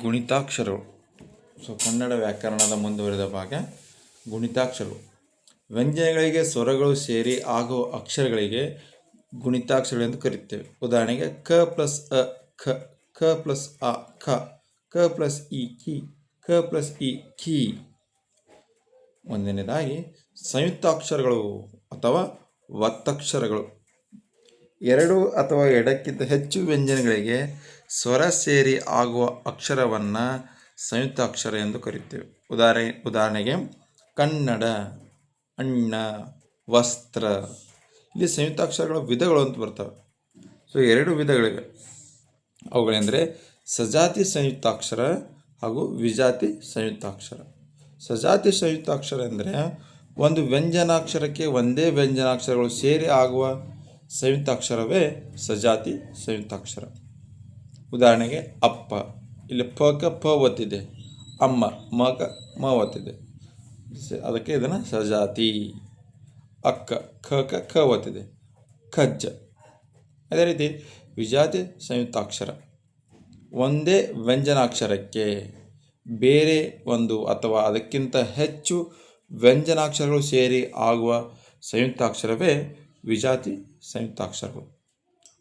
ಗುಣಿತಾಕ್ಷರಗಳು so Kannada ವ್ಯಾಕರಣದ ಮುಂದುವರಿದ ಭಾಗ ಗುಣಿತಾಕ್ಷರಗಳು ವ್ಯಂಜನಗಳಿಗೆ ಸ್ವರಗಳು ಸೇರಿ ಆಗುವ ಅಕ್ಷರಗಳಿಗೆ ಗುಣಿತಾಕ್ಷರಗಳು ಎಂದು ಕರೆಯುತ್ತೇವೆ ಉದಾಹರಣೆಗೆ ಕ ಪ್ಲಸ್ ಅ, ಖ, ಕ ಪ್ಲಸ್ ಅ ಖ, ಕ ಪ್ಲಸ್ ಇ ಕಿ, ಕ ಪ್ಲಸ್ ಇ ಕಿ. ಒಂದನೇದಾಗಿ ಸಂಯುಕ್ತಾಕ್ಷರಗಳು ಅಥವಾ ಒತ್ತಕ್ಷರಗಳು ಎರಡು ಅಥವಾ ಎರಡಕ್ಕಿಂತ ಹೆಚ್ಚು ವ್ಯಂಜನಗಳಿಗೆ ಸ್ವರ ಸೇರಿ ಆಗುವ ಅಕ್ಷರವನ್ನು ಸಂಯುಕ್ತಾಕ್ಷರ ಎಂದು ಕರೆಯುತ್ತೇವೆ. ಉದಾಹರಣೆ, ಉದಾಹರಣೆಗೆ ಕನ್ನಡ, ಅಣ್ಣ, ವಸ್ತ್ರ. ಇಲ್ಲಿ ಸಂಯುಕ್ತಾಕ್ಷರಗಳ ವಿಧಗಳು ಅಂತ ಬರ್ತವೆ. ಸೊ ಎರಡು ವಿಧಗಳಿವೆ. ಅವುಗಳೆಂದರೆ ಸಜಾತಿ ಸಂಯುಕ್ತಾಕ್ಷರ ಹಾಗೂ ವಿಜಾತಿ ಸಂಯುಕ್ತಾಕ್ಷರ ಸಜಾತಿ ಸಂಯುಕ್ತಾಕ್ಷರ ಎಂದರೆ ಒಂದು ವ್ಯಂಜನಾಕ್ಷರಕ್ಕೆ ಒಂದೇ ವ್ಯಂಜನಾಕ್ಷರಗಳು ಸೇರಿ ಆಗುವ ಸಂಯುಕ್ತಾಕ್ಷರವೇ ಸಜಾತಿ ಸಂಯುಕ್ತಾಕ್ಷರ ಉದಾಹರಣೆಗೆ ಅಪ್ಪ. ಇಲ್ಲಿ ಪಕ ಪ ಒತ್ತಿದೆ. ಅಮ್ಮ ಮಗ ಮ ಒತ್ತಿದೆ. ಅದಕ್ಕೆ ಇದನ್ನು ಸಜಾತಿ. ಅಕ್ಕ, ಖ ಕ ಖ ಒತ್ತಿದೆ. ಖಜ್ಜ. ಅದೇ ರೀತಿ ವಿಜಾತಿ ಸಂಯುಕ್ತಾಕ್ಷರ. ಒಂದೇ ವ್ಯಂಜನಾಕ್ಷರಕ್ಕೆ ಬೇರೆ ಒಂದು ಅಥವಾ ಅದಕ್ಕಿಂತ ಹೆಚ್ಚು ವ್ಯಂಜನಾಕ್ಷರಗಳು ಸೇರಿ ಆಗುವ ಸಂಯುಕ್ತಾಕ್ಷರವೇ ವಿಜಾತಿ ಸಂಯುಕ್ತಾಕ್ಷರಗಳು.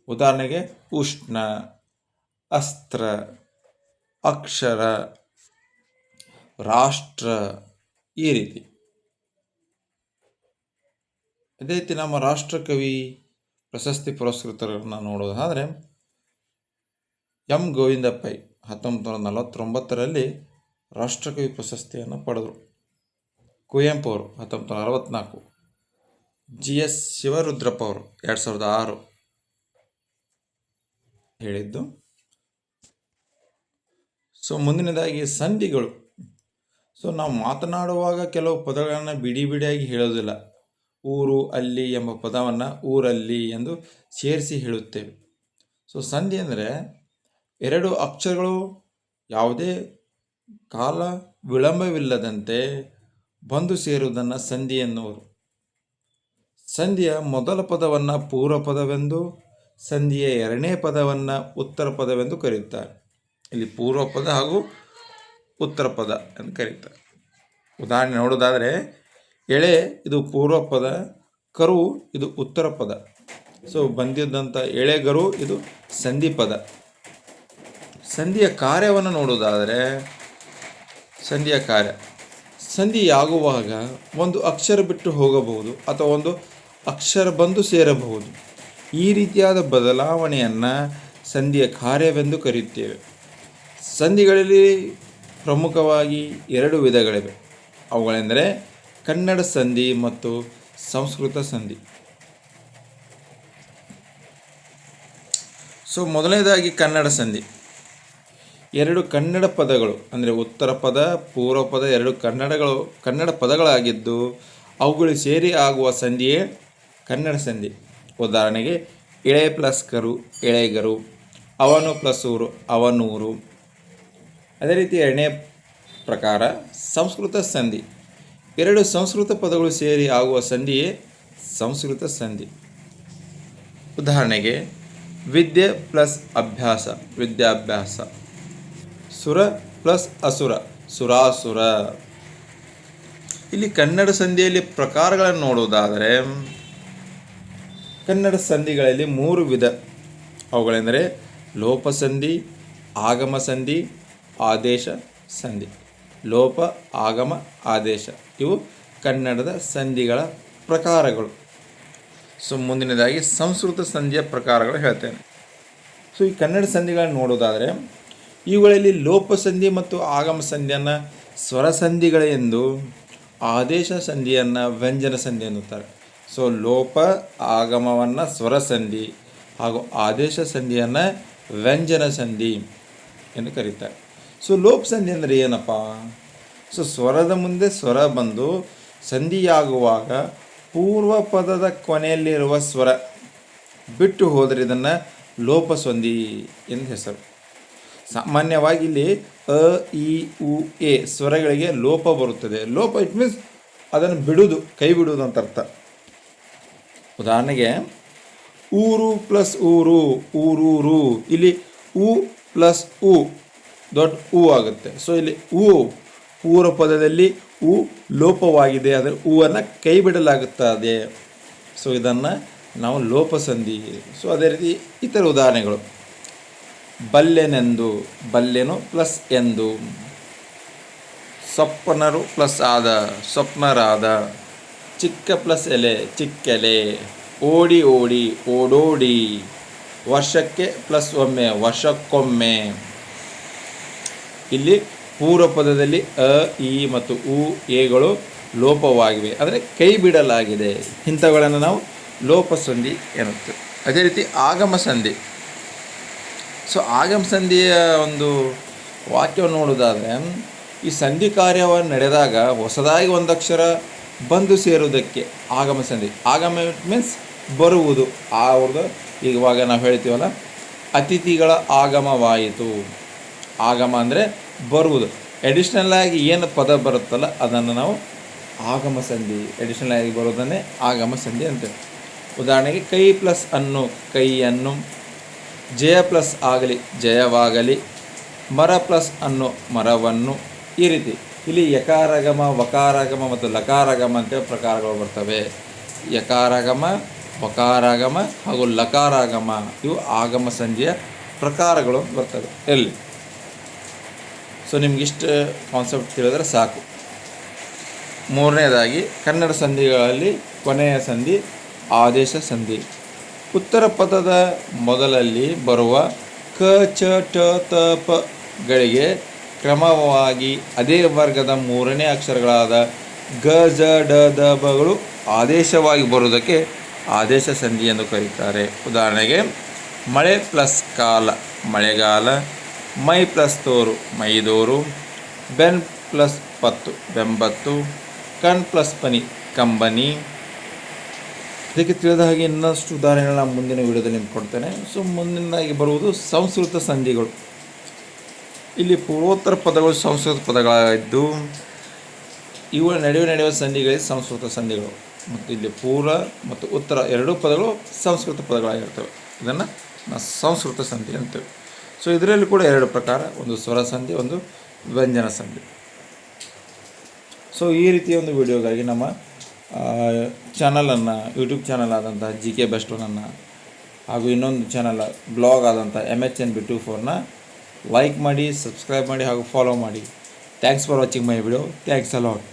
ಉದಾಹರಣೆಗೆ ಉಷ್ಣ. ಅಸ್ತ್ರ, ಅಕ್ಷರ, ರಾಷ್ಟ್ರ, ಈ ರೀತಿ. ಅದೇ ರೀತಿ ನಮ್ಮ ರಾಷ್ಟ್ರಕವಿ ಪ್ರಶಸ್ತಿ ಪುರಸ್ಕೃತರನ್ನು ನೋಡೋದಾದರೆ ಎಂ. ಗೋವಿಂದ ಪೈ ಹತ್ತೊಂಬತ್ತು ನೂರ ನಲವತ್ತೊಂಬತ್ತರಲ್ಲಿ ರಾಷ್ಟ್ರಕವಿ ಪ್ರಶಸ್ತಿಯನ್ನು ಪಡೆದರು. ಕುವೆಂಪು ಅವರು ಹತ್ತೊಂಬತ್ತು ನೂರ ಅರವತ್ತ್ನಾಲ್ಕು ಜಿ. ಎಸ್. ಶಿವರುದ್ರಪ್ಪ ಅವರು ಎರಡು ಸಾವಿರದ ಆರು ಹೇಳಿದ್ದು ಸೊ ಮುಂದಿನದಾಗಿ ಸಂಧಿಗಳು. ಸೊ ನಾವು ಮಾತನಾಡುವಾಗ ಕೆಲವು ಪದಗಳನ್ನು ಬಿಡಿ ಬಿಡಿಯಾಗಿ ಹೇಳೋದಿಲ್ಲ. ಊರು, ಅಲ್ಲಿ ಎಂಬ ಪದವನ್ನು ಊರಲ್ಲಿ ಎಂದು ಸೇರಿಸಿ ಹೇಳುತ್ತೇವೆ. ಸೊ ಸಂಧಿ ಅಂದರೆ ಎರಡು ಅಕ್ಷರಗಳು ಯಾವುದೇ ಕಾಲ ವಿಳಂಬವಿಲ್ಲದಂತೆ ಬಂದು ಸೇರುವುದನ್ನು ಸಂಧಿ ಎನ್ನುವರು. ಸಂಧಿಯ ಮೊದಲ ಪದವನ್ನು ಪೂರ್ವ ಪದವೆಂದು, ಸಂಧಿಯ ಎರಡನೇ ಪದವನ್ನು ಉತ್ತರ ಪದವೆಂದು ಕರೆಯುತ್ತಾರೆ. ಇಲ್ಲಿ ಪೂರ್ವ ಪದ ಹಾಗೂ ಉತ್ತರ ಪದ ಎಂದು ಕರೀತಾರೆ. ಉದಾಹರಣೆ ನೋಡೋದಾದರೆ ಎಳೆ ಇದು ಪೂರ್ವ ಪದ, ಕರು ಇದು ಉತ್ತರ ಪದ. ಸೊ ಬಂದಿದ್ದಂಥ ಎಳೆಗರು ಇದು ಸಂಧಿ ಪದ. ಸಂಧಿಯ ಕಾರ್ಯವನ್ನು ನೋಡೋದಾದರೆ ಸಂಧಿಯ ಕಾರ್ಯ. ಸಂಧಿಯಾಗುವಾಗ ಒಂದು ಅಕ್ಷರ ಬಿಟ್ಟು ಹೋಗಬಹುದು ಅಥವಾ ಒಂದು ಅಕ್ಷರ ಬಂದು ಸೇರಬಹುದು. ಈ ರೀತಿಯಾದ ಬದಲಾವಣೆಯನ್ನು ಸಂಧಿಯ ಕಾರ್ಯವೆಂದು ಕರೆಯುತ್ತೇವೆ. ಸಂಧಿಗಳಲ್ಲಿ ಪ್ರಮುಖವಾಗಿ ಎರಡು ವಿಧಗಳಿವೆ. ಅವುಗಳೆಂದರೆ ಕನ್ನಡ ಸಂಧಿ ಮತ್ತು ಸಂಸ್ಕೃತ ಸಂಧಿ. ಸೊ, ಮೊದಲನೇದಾಗಿ ಕನ್ನಡ ಸಂಧಿ. ಎರಡು ಕನ್ನಡ ಪದಗಳು, ಅಂದರೆ ಉತ್ತರ ಪದ, ಪೂರ್ವ ಪದ, ಎರಡು ಕನ್ನಡಗಳು, ಕನ್ನಡ ಪದಗಳಾಗಿದ್ದು ಅವುಗಳು ಸೇರಿ ಆಗುವ ಸಂಧಿಯೇ ಕನ್ನಡ ಸಂಧಿ. ಉದಾಹರಣೆಗೆ ಇಳೆ ಪ್ಲಸ್ ಕರು ಎಳೆಗರು, ಅವನು ಪ್ಲಸ್ ಊರು ಅವನೂರು ಅದೇ ರೀತಿ ಎರಡನೇ ಪ್ರಕಾರ ಸಂಸ್ಕೃತ ಸಂಧಿ. ಎರಡು ಸಂಸ್ಕೃತ ಪದಗಳು ಸೇರಿ ಆಗುವ ಸಂಧಿಯೇ ಸಂಸ್ಕೃತ ಸಂಧಿ. ಉದಾಹರಣೆಗೆ, ವಿದ್ಯೆ ಪ್ಲಸ್ ಅಭ್ಯಾಸ, ವಿದ್ಯಾಭ್ಯಾಸ. ಸುರ ಪ್ಲಸ್ ಅಸುರ, ಸುರಾಸುರ. ಇಲ್ಲಿ ಕನ್ನಡ ಸಂಧಿಯಲ್ಲಿ ಪ್ರಕಾರಗಳನ್ನು ನೋಡುವುದಾದರೆ, ಕನ್ನಡ ಸಂಧಿಗಳಲ್ಲಿ ಮೂರು ವಿಧ. ಅವುಗಳೆಂದರೆ ಲೋಪ ಸಂಧಿ ಆಗಮ ಸಂಧಿ ಆದೇಶ, ಸಂಧಿ. ಲೋಪ, ಆಗಮ, ಆದೇಶ. ಇವು ಕನ್ನಡದ ಸಂಧಿಗಳ ಪ್ರಕಾರಗಳು. ಸೊ, ಮುಂದಿನದಾಗಿ ಸಂಸ್ಕೃತ ಸಂಧಿಯ ಪ್ರಕಾರಗಳು ಹೇಳ್ತೇನೆ. ಸೊ, ಈ ಕನ್ನಡ ಸಂಧಿಗಳನ್ನು ನೋಡೋದಾದರೆ, ಇವುಗಳಲ್ಲಿ ಲೋಪ ಸಂಧಿ ಮತ್ತು ಆಗಮ ಸಂಧಿಯನ್ನು ಸ್ವರ ಸಂಧಿಗಳೆಂದು ಆದೇಶ ಸಂಧಿಯನ್ನು ವ್ಯಂಜನ ಸಂಧಿ ಎನ್ನುತ್ತಾರೆ. ಸೊ, ಲೋಪ, ಆಗಮವನ್ನು ಸ್ವರ ಸಂಧಿ ಹಾಗೂ ಆದೇಶ ಸಂಧಿಯನ್ನು ವ್ಯಂಜನ ಸಂಧಿ ಎಂದು ಕರೀತಾರೆ. ಸೊ ಲೋಪ ಸಂಧಿ ಅಂದರೆ ಏನಪ್ಪ ಸೊ ಸ್ವರದ ಮುಂದೆ ಸ್ವರ ಬಂದು ಸಂಧಿಯಾಗುವಾಗ ಪೂರ್ವ ಪದದ ಕೊನೆಯಲ್ಲಿರುವ ಸ್ವರ ಬಿಟ್ಟು ಹೋದರೆ ಇದನ್ನು ಲೋಪ ಸಂಧಿ ಎಂದು ಹೆಸರು ಸಾಮಾನ್ಯವಾಗಿ ಇಲ್ಲಿ ಅ ಇ ಉ ಎ ಸ್ವರಗಳಿಗೆ ಲೋಪ ಬರುತ್ತದೆ ಲೋಪ ಇಟ್ ಮೀನ್ಸ್ ಅದನ್ನು ಬಿಡುವುದು ಕೈ ಬಿಡುವುದು ಅಂತ ಅರ್ಥ ಉದಾಹರಣೆಗೆ ಊರು ಪ್ಲಸ್ ಊರು ಊರೂರು ಇಲ್ಲಿ ಉ ಪ್ಲಸ್ ಉ ದೊಡ್ಡ ಹೂ ಆಗುತ್ತೆ. ಸೊ ಇಲ್ಲಿ ಹೂ ಪೂರ್ವ ಪದದಲ್ಲಿ ಹೂ ಲೋಪವಾಗಿದೆ. ಅಂದರೆ ಹೂವನ್ನು ಕೈ ಬಿಡಲಾಗುತ್ತದೆ. ಸೊ ಇದನ್ನು ನಾವು ಲೋಪಸಂಧಿ. ಸೊ ಅದೇ ರೀತಿ ಇತರ ಉದಾಹರಣೆಗಳು. ಬಲ್ಲೆನೆಂದು, ಬಲ್ಲೆನು ಪ್ಲಸ್ ಎಂದು. ಸೊಪ್ಪನರು ಪ್ಲಸ್ ಆದ, ಸ್ವಪ್ನರಾದ. ಚಿಕ್ಕ ಪ್ಲಸ್ ಎಲೆ, ಚಿಕ್ಕೆಲೆ. ಓಡಿ ಓಡಿ, ಓಡೋಡಿ. ವರ್ಷಕ್ಕೆ ಪ್ಲಸ್ ಒಮ್ಮೆ, ವರ್ಷಕ್ಕೊಮ್ಮೆ. ಇಲ್ಲಿ ಪೂರ್ವ ಪದದಲ್ಲಿ ಅ, ಇ ಮತ್ತು ಉ, ಎಗಳು ಲೋಪವಾಗಿವೆ. ಅಂದರೆ ಕೈ ಬಿಡಲಾಗಿದೆ ಇಂಥವುಗಳನ್ನು ನಾವು ಲೋಪ ಸಂಧಿ ಎನ್ನುತ್ತೇವೆ. ಅದೇ ರೀತಿ ಆಗಮ ಸಂಧಿ. ಸೊ, ಆಗಮ ಸಂಧಿಯ ಒಂದು ವಾಕ್ಯವನ್ನು ನೋಡೋದಾದರೆ ಈ ಸಂಧಿ ಕಾರ್ಯವನ್ನು ನಡೆದಾಗ ಹೊಸದಾಗಿ ಒಂದು ಅಕ್ಷರ ಬಂದು ಸೇರುವುದಕ್ಕೆ ಆಗಮ ಸಂಧಿ. ಆಗಮ ಮೀನ್ಸ್ ಬರುವುದು. ಆ ಅವ್ರದ್ದು ಇವಾಗ ನಾವು ಹೇಳ್ತೀವಲ್ಲ, ಅತಿಥಿಗಳ ಆಗಮವಾಯಿತು. ಆಗಮ ಅಂದರೆ ಬರುವುದು. ಎಡಿಷ್ನಲ್ ಆಗಿ ಏನು ಪದ ಬರುತ್ತಲ್ಲ ಅದನ್ನು ನಾವು ಆಗಮ ಸಂಧಿ ಎಡಿಷ್ನಲ್ ಆಗಿ ಬರೋದನ್ನೇ ಆಗಮ ಸಂಧಿ ಅಂತೇವೆ ಉದಾಹರಣೆಗೆ ಕೈ ಪ್ಲಸ್ ಅನ್ನು ಕೈಯನ್ನು ಜಯ ಪ್ಲಸ್ ಆಗಲಿ, ಜಯವಾಗಲಿ, ಮರ ಪ್ಲಸ್ ಅನ್ನು, ಮರವನ್ನು ಈ ರೀತಿ. ಇಲ್ಲಿ ಯಕಾರಗಮ, ವಕಾರಗಮ ಮತ್ತು ಲಕಾರಗಮ ಅಂತೇಳಿ ಪ್ರಕಾರಗಳು ಬರ್ತವೆ. ಯಕಾರಗಮ, ವಕಾರಾಗಮ ಹಾಗೂ ಲಕಾರಾಗಮ ಇವು ಆಗಮ ಸಂಧಿಯ ಪ್ರಕಾರಗಳು ಬರ್ತವೆ. ಎಲ್ಲಿ? ಸೊ ನಿಮ್ಗಿಷ್ಟು ಕಾನ್ಸೆಪ್ಟ್ ತಿಳಿದ್ರೆ ಸಾಕು. ಮೂರನೇದಾಗಿ, ಕನ್ನಡ ಸಂಧಿಗಳಲ್ಲಿ ಕೊನೆಯ ಸಂಧಿ, ಆದೇಶ ಸಂಧಿ. ಉತ್ತರ ಪದದ ಮೊದಲಲ್ಲಿ ಬರುವ ಕ, ಚ ಟ ತ ಪಗಳಿಗೆ ಕ್ರಮವಾಗಿ ಅದೇ ವರ್ಗದ ಮೂರನೇ ಅಕ್ಷರಗಳಾದ ಗ, ಜ, ಡ, ದ ಬಗಳು ಆದೇಶವಾಗಿ ಬರುವುದಕ್ಕೆ ಆದೇಶ ಸಂಧಿ ಎಂದು ಕರೀತಾರೆ. ಉದಾಹರಣೆಗೆ, ಮಳೆ ಪ್ಲಸ್ ಕಾಲ, ಮಳೆಗಾಲ ಮೈ ಪ್ಲಸ್ ತೋರು ಮೈದೋರು ಬೆನ್ ಪ್ಲಸ್ ಪತ್ತು, ಬೆಂಬತ್ತು, ಕಣ್ ಪ್ಲಸ್ ಪನಿ, ಕಂಬನಿ. ಇದಕ್ಕೆ ತಿಳಿದ ಹಾಗೆ ಇನ್ನಷ್ಟು ಉದಾಹರಣೆಗಳನ್ನ ಮುಂದಿನ ವಿಡಿಯೋದಲ್ಲಿ ನಿಮ್ಗೆ ಕೊಡ್ತೇನೆ. ಸೊ ಮುಂದಿನದಾಗಿ ಬರುವುದು ಸಂಸ್ಕೃತ ಸಂಧಿಗಳು. ಇಲ್ಲಿ ಪೂರ್ವೋತ್ತರ ಪದಗಳು ಸಂಸ್ಕೃತ ಪದಗಳಾಗಿದ್ದು, ಇವುಗಳ ನಡುವೆ ನಡೆಯುವ ಸಂಧಿಗಳಿಗೆ ಸಂಸ್ಕೃತ ಸಂಧಿಗಳು. ಮತ್ತು ಇಲ್ಲಿ ಪೂರ್ವ ಮತ್ತು ಉತ್ತರ ಎರಡೂ ಪದಗಳು ಸಂಸ್ಕೃತ ಪದಗಳಾಗಿರ್ತವೆ. ಇದನ್ನು ನಾವು ಸಂಸ್ಕೃತ ಸಂಧಿ ಅಂತೇವೆ ಸೊ ಇದರಲ್ಲಿ ಕೂಡ ಎರಡು ಪ್ರಕಾರ, ಒಂದು ಸ್ವರ ಸಂಧಿ, ಒಂದು ವ್ಯಂಜನ ಸಂಧಿ. ಸೊ ಈ ರೀತಿಯ ಒಂದು ವಿಡಿಯೋಗಾಗಿ ನಮ್ಮ ಚಾನಲನ್ನು ಯೂಟ್ಯೂಬ್ ಚಾನಲ್ ಆದಂತಹ ಜಿ ಕೆ ಬೆಸ್ಟೋನನ್ನು ಹಾಗೂ ಇನ್ನೊಂದು ಚಾನಲ್, ಬ್ಲಾಗ್ ಆದಂಥ M H N B two ಫೋರ್ನ like ಮಾಡಿ ಸಬ್ಸ್ಕ್ರೈಬ್ ಮಾಡಿ, ಹಾಗೂ ಫಾಲೋ ಮಾಡಿ. Thanks for watching my video thanks a lot